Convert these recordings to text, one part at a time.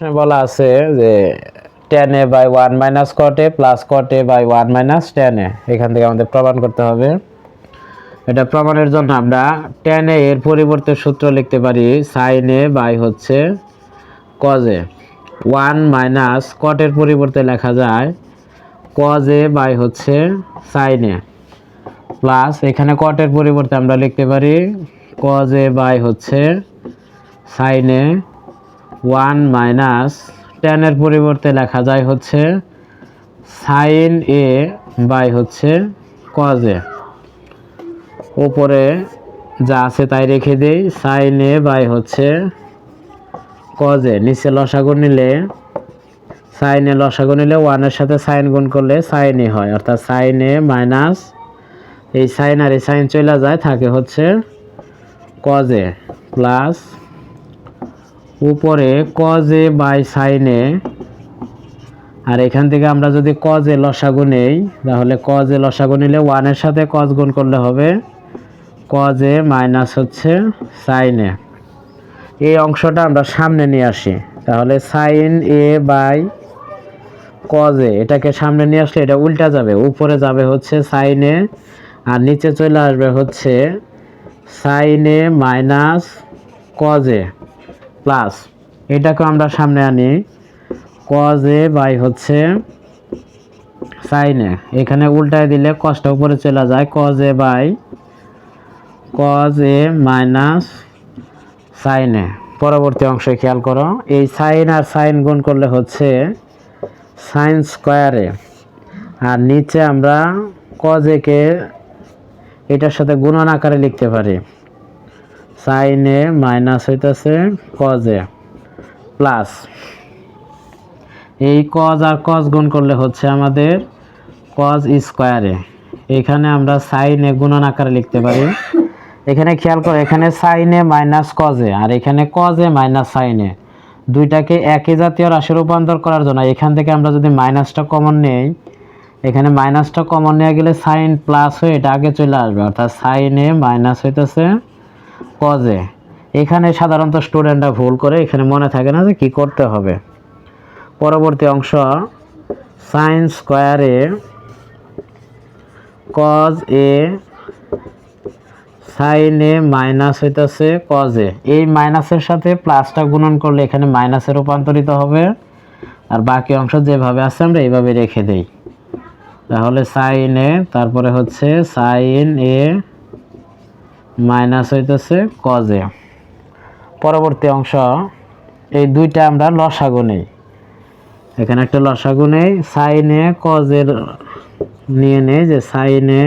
বলা আছে যে tan A by one minus cot A plus cot A by one minus tan A এখান থেকে আমাদের প্রমাণ করতে হবে। এটা প্রমাণের জন্য আমরা টেন এ এর পরিবর্তে সূত্র লিখতে পারি সাইন এ বাই হচ্ছে কজ এ ওয়ান মাইনাস কটের পরিবর্তে লেখা যায় কজ এ বাই হচ্ছে সাইন এ প্লাস এখানে কটের পরিবর্তে আমরা লিখতে পারি কজ এ বাই হচ্ছে সাইন এ ওয়ান মাইনাস টেনের পরিবর্তে লেখা যায় হচ্ছে সাইন এ বাই হচ্ছে কজ এ। উপরে যা আছে তাই রেখে দেই, সাইন এ বাই হচ্ছে কজ এ। নিচে লসাগু নিলে, সাইন এ লসাগু নিলে ওয়ানের সাথে সাইন গুণ করলে সাইন এ হয়। অর্থাৎ সাইন এ মাইনাস এই সাইন আর এই সাইন চলে যায়, থাকে হচ্ছে কজ এ প্লাস উপরে কজে বাই সাইনে। আর এখান থেকে আমরা যদি কজে লসাগু নেই, তাহলে কজে লসাগু নিলে ওয়ানের সাথে কজ গুণ করলে হবে কজে মাইনাস হচ্ছে সাইনে। এই অংশটা আমরা সামনে নিয়ে আসি। তাহলে সাইন এ বাই কজে, এটাকে সামনে নিয়ে আসলে এটা উল্টা যাবে, উপরে যাবে হচ্ছে সাইনে, আর নিচে চলে আসবে হচ্ছে সাইনে মাইনাস কজে। প্লাস এটাকে আমরা সামনে আনি। কজ এ বাই হচ্ছে সাইনে এখানে উল্টায় দিলে কষ্ট উপরে চলে যায়। Cos A by cos A minus সাইনে পরবর্তী অংশে খেয়াল করো, এই সাইন আর সাইন গুণ করলে হচ্ছে সাইন স্কোয়ারে আর নিচে আমরা কজ একে এটার সাথে গুণন আকারে লিখতে পারি। সাইনে মাইনাস হইতেছে কজে প্লাস এই কজ আর কজ গুণ করলে হচ্ছে আমাদের কজ স্কোয়ারে এখানে আমরা সাইনে গুণন আকারে লিখতে পারি। এখানে খেয়াল করো, এখানে সাইনে মাইনাস কজে আর এখানে কজে মাইনাস সাইনে। দুইটাকে একই জাতীয় রাশি রূপান্তর করার জন্য এখান থেকে আমরা যদি মাইনাসটা কমন নেই, এখানে মাইনাসটা কমন নেওয়া গেলে সাইন প্লাস হয়ে এটা আগে চলে আসবে। অর্থাৎ সাইনে মাইনাস হইতেছে কজে এখানে সাধারণত স্টুডেন্টরা ভুল করে, এখানে মনে থাকে না যে কি করতে হবে। পরবর্তী অংশ সাইন স্কোয়ারে cos A sine A minus হইতেছে কজ এ। এই মাইনাসের সাথে প্লাসটা গুণন করলে এখানে মাইনাসে রূপান্তরিত হবে। আর বাকি অংশ যেভাবে আছে আমরা এইভাবে রেখে দেই। তাহলে সাইন এ, তারপরে হচ্ছে সাইন এ মাইনাস হইতেছে কজে পরবর্তী অংশ, এই দুইটা আমরা লসাগু নেই। এখানে একটা লসাগু নেই সাইনে কজের নিয়ে নেই যে সাইনে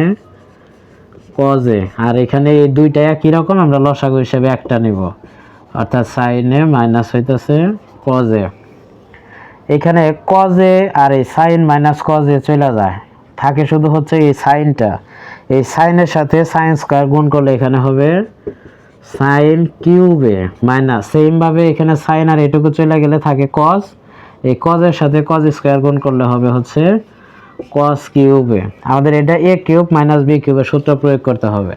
কজে আর এখানে এই দুইটা একই রকম, আমরা লসাগু হিসেবে একটা নিব। অর্থাৎ সাইনে মাইনাস হইতেছে কজে এখানে কজে আর এই সাইন মাইনাস কজে চলে যায়। থাকে শুধু হচ্ছে এই সাইনটা। এই সাইনের সাথে সাইন স্কোয়ার গুণ করলে এখানে হবে সাইন কিউবে মাইনাস। সেমভাবে এখানে সাইন আর এটুকু চলে গেলে থাকে কজ এই কজের সাথে কজ স্কোয়ার গুণ করলে হবে হচ্ছে কস কিউবে। আমাদের এটা এ কিউব মাইনাস বি কিউবের সূত্র প্রয়োগ করতে হবে।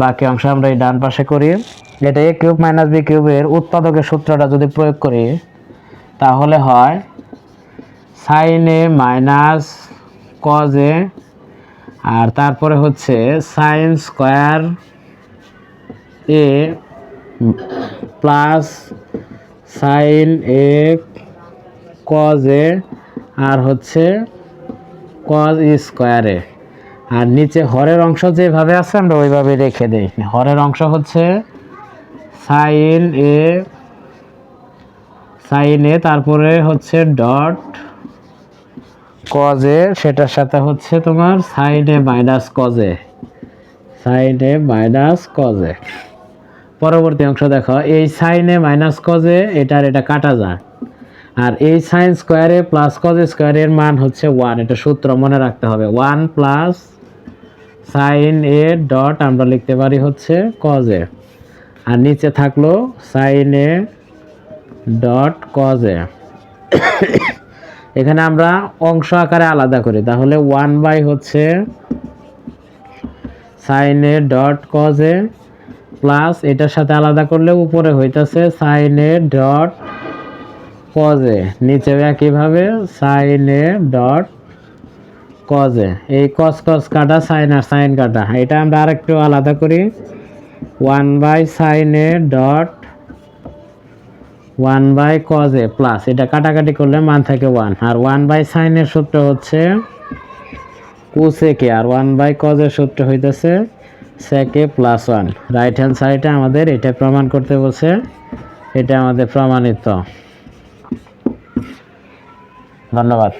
বাকি অংশ আমরা এই ডান পাশে করি। এটা এ কিউব মাইনাস বি কিউবের উৎপাদকের সূত্রটা যদি প্রয়োগ করি, তাহলে হয় sine A minus cos A আর তারপরে হচ্ছে sine square A plus sine A cos A আর হচ্ছে কজ স্কোয়ারে আর নিচে হরের অংশ যেভাবে আছে, আমরা ওইভাবে রেখে দিই। হরের অংশ হচ্ছে সাইন এ সাইন এ তারপরে হচ্ছে ডট কজে, সেটার সাথে হচ্ছে তোমার সাইডে মাইনাস কজে। সাইডে মাইনাস কজে। পরবর্তী অংশ দেখো, এই সাইনে মাইনাস কজে, এটার এটা কাটা যায়। আর এই সাইন স্কোয়ারে প্লাস কজ স্কোয়ারের মান হচ্ছে ওয়ান এটা সূত্র মনে রাখতে হবে। One plus sine A dot আমরা লিখতে পারি হচ্ছে কজে। আর নিচে থাকল সাইন এ ডট কজে। এখানে আমরা অংশ আকারে আলাদা করি। তাহলে ওয়ান বাই হচ্ছে সাইনে ডট কজে প্লাস এটার সাথে আলাদা করলে উপরে হইতাছে সাইনে ডট কজে নিচে একইভাবে সাইন এ ডট কজে এই কস কস কাটা সাইন আর সাইন কাটা, এটা আমরা আরেকটু আলাদা করি। One by sine A dot one by cos A plus এটা কাটাকাটি করলে মান থাকে ওয়ান। আর ওয়ান বাই সাইনের সূত্র হচ্ছে কুসেকে আর ওয়ান বাই কজের সূত্র হইতেছে সেকে প্লাস ওয়ান রাইট হ্যান্ড সাইডে আমাদের এটা প্রমাণ করতে বলছে। এটা আমাদের প্রমাণিত। ধন্যবাদ।